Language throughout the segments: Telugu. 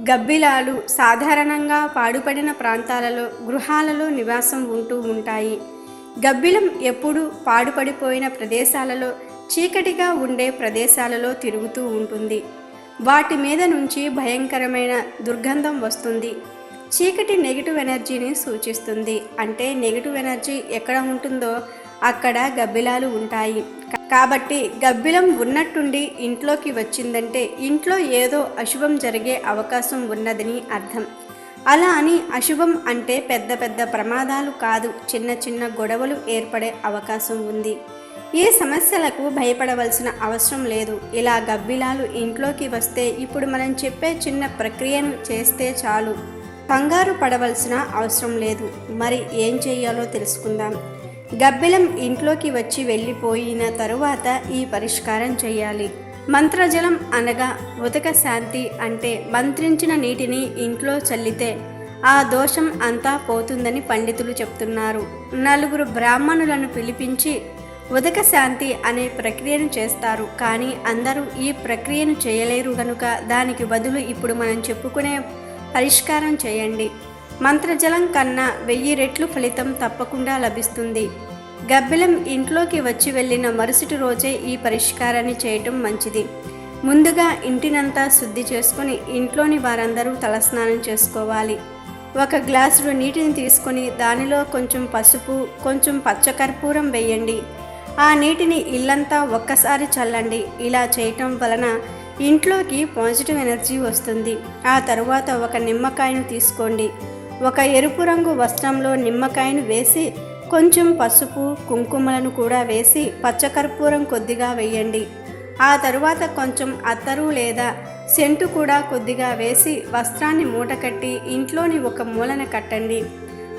గబ్బిలాలు సాధారణంగా పాడుపడిన ప్రాంతాలలో గృహాలలో నివాసం ఉంటూ ఉంటాయి. గబ్బిలం ఎప్పుడూ పాడుపడిపోయిన ప్రదేశాలలో చీకటిగా ఉండే ప్రదేశాలలో తిరుగుతూ ఉంటుంది. వాటి మీద నుంచి భయంకరమైన దుర్గంధం వస్తుంది. చీకటి నెగిటివ్ ఎనర్జీని సూచిస్తుంది. అంటే నెగిటివ్ ఎనర్జీ ఎక్కడ ఉంటుందో అక్కడ గబ్బిలాలు ఉంటాయి. కాబట్టి గబ్బిలం ఉన్నట్టుండి ఇంట్లోకి వచ్చిందంటే ఇంట్లో ఏదో అశుభం జరిగే అవకాశం ఉన్నదని అర్థం. అలా అని అశుభం అంటే పెద్ద పెద్ద ప్రమాదాలు కాదు చిన్న చిన్న గొడవలు ఏర్పడే అవకాశం ఉంది. ఏ సమస్యలకు భయపడవలసిన అవసరం లేదు. ఇలా గబ్బిలాలు ఇంట్లోకి వస్తే ఇప్పుడు మనం చెప్పే చిన్న ప్రక్రియను చేస్తే చాలు. కంగారు పడవలసిన అవసరం లేదు. మరి ఏం చేయాలో తెలుసుకుందాం. గబ్బిలం ఇంట్లోకి వచ్చి వెళ్ళిపోయిన తరువాత ఈ పరిష్కారం చేయాలి మంత్రజలం అనగా ఉదక శాంతి అంటే మంత్రించిన నీటిని ఇంట్లో చల్లితే ఆ దోషం అంతా పోతుందని పండితులు చెప్తున్నారు. నలుగురు బ్రాహ్మణులను పిలిపించి ఉదక శాంతి అనే ప్రక్రియను చేస్తారు. కానీ అందరూ ఈ ప్రక్రియను చేయలేరు గనుక దానికి బదులు ఇప్పుడు మనం చెప్పుకునే పరిష్కారం చేయండి. మంత్రజలం కన్నా వెయ్యి రెట్లు ఫలితం తప్పకుండా లభిస్తుంది. గబ్బిలం ఇంట్లోకి వచ్చి వెళ్ళిన మరుసటి రోజే ఈ పరిష్కారాన్ని చేయటం మంచిది. ముందుగా ఇంటినంతా శుద్ధి చేసుకుని ఇంట్లోని వారందరూ తలస్నానం చేసుకోవాలి. ఒక గ్లాసుడు నీటిని తీసుకొని దానిలో కొంచెం పసుపు కొంచెం పచ్చకర్పూరం వేయండి. ఆ నీటిని ఇల్లంతా ఒక్కసారి చల్లండి. ఇలా చేయటం వలన ఇంట్లోకి పాజిటివ్ ఎనర్జీ వస్తుంది. ఆ తరువాత ఒక నిమ్మకాయను తీసుకోండి. ఒక ఎరుపు రంగు వస్త్రంలో నిమ్మకాయను వేసి కొంచెం పసుపు కుంకుమలను కూడా వేసి పచ్చకర్పూరం కొద్దిగా వేయండి. ఆ తరువాత కొంచెం అత్తరు లేదా సెంటు కూడా కొద్దిగా వేసి వస్త్రాన్ని మూట కట్టి ఇంట్లోని ఒక మూలన కట్టండి.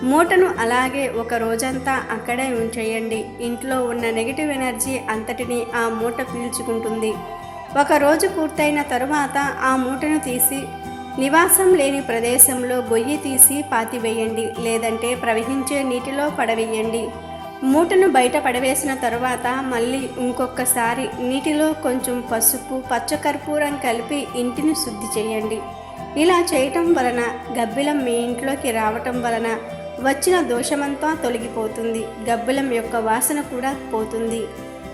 మూటను అలాగే ఒక రోజంతా అక్కడే ఉంచేయండి. ఇంట్లో ఉన్న నెగిటివ్ ఎనర్జీ అంతటిని ఆ మూట పీల్చుకుంటుంది. ఒక రోజు పూర్తయిన తరువాత ఆ మూటను తీసి నివాసం లేని ప్రదేశంలో గొయ్యి తీసి పాతివేయండి లేదంటే ప్రవహించే నీటిలో పడవేయండి. మూటను బయట పడవేసిన తరువాత మళ్ళీ ఇంకొకసారి నీటిలో కొంచెం పసుపు పచ్చకర్పూరం కలిపి ఇంటిని శుద్ధి చేయండి. ఇలా చేయటం వలన గబ్బిలం మీ ఇంట్లోకి రావటం వలన వచ్చిన దోషమంతా తొలగిపోతుంది. గబ్బిలం యొక్క వాసన కూడా పోతుంది.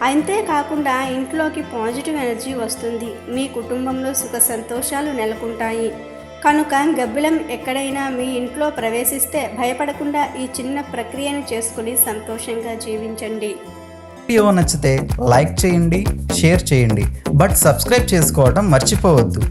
అంతేకాకుండా ఇంట్లోకి పాజిటివ్ ఎనర్జీ వస్తుంది. మీ కుటుంబంలో సుఖ సంతోషాలు నెలకొంటాయి. కనుక గబ్బిలం ఎక్కడైనా మీ ఇంట్లో ప్రవేశిస్తే భయపడకుండా ఈ చిన్న ప్రక్రియను చేసుకుని సంతోషంగా జీవించండి. వీడియో నచ్చితే లైక్ చేయండి షేర్ చేయండి. బట్ సబ్స్క్రైబ్ చేసుకోవడం మర్చిపోవద్దు.